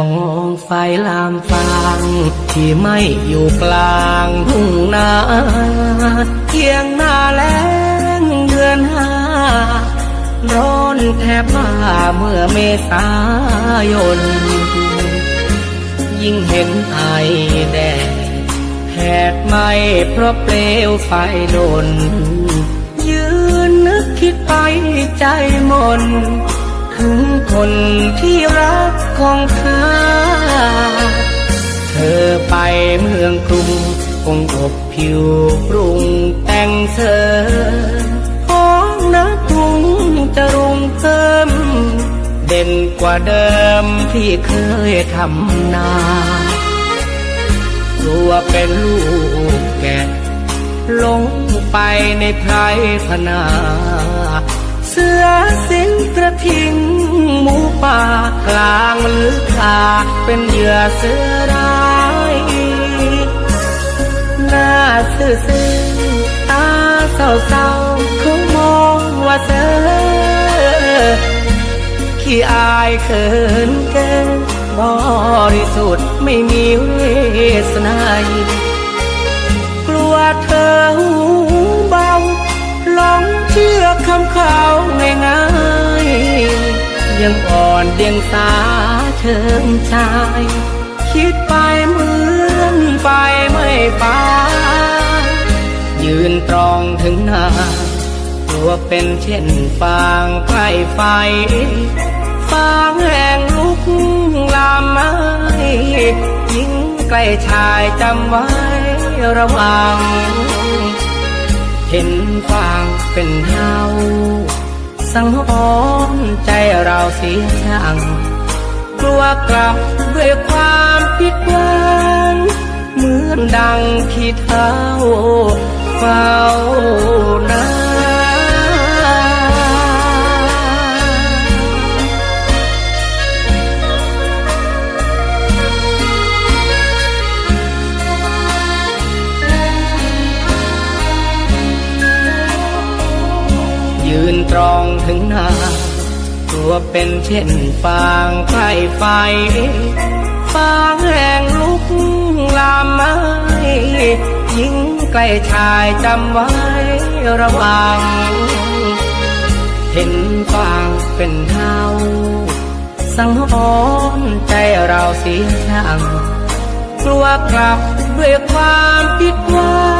องไฟลามฟางที่ไม่อยู่กลางทุ่งนาเที่ยงหน้าแล้งเดือนห้าร้อนแทบบ้าเมื่อเมษายน ยิ่งเห็นไอแดดแผดไหมเพราะเปลวไฟโดน ยืนนึกคิดไปใจมน ถึงคนที่ร ของข้า เธอไปเมืองกรุงคงอบผิวปรุงแต่งเสริมของนักกรุงจะรุงเพิ่ม เด่นกว่าเดิมที่เคยทำนาตัวเป็นลูกแกะลงไปในไพรพนา เสือสิงกระทิง ลางลือคาเป็นเหยื่อเสือร้ายหน้าซื่อซื่อตาเศร้าเศร้าเขามองว่าเธอขี้อายเขินเกินบริสุทธิ์ไม่มีเวสนา ยังอ่อนเดียงสาเชิงชาย คิดไปเหมือนไฟไม่ฟ้ายืนตรองถึงหน้าตัวเป็นเช่นฟางใกล้ไฟฟางแห่งลุกลามไม้ยิ่งใกล้ชายจำไว้ระวัง เห็นฟางเป็นเฮา สังหรณ์ใจเราเสียช่างกลัวกลับด้วยความผิดหวังเหมือนดังขี้เท้าเฝ้านา ยืนตรองถึงหน้าตัวเป็นเช่นฟางใกล้ไฟฟางแหงลุกลามไม้ยิ่งใกล้ชายจำไว้ระวัง เห็นฟางเป็นเทาสังหรณ์ใจเราเสียช่างกลัวกลับด้วยความผิดหวัง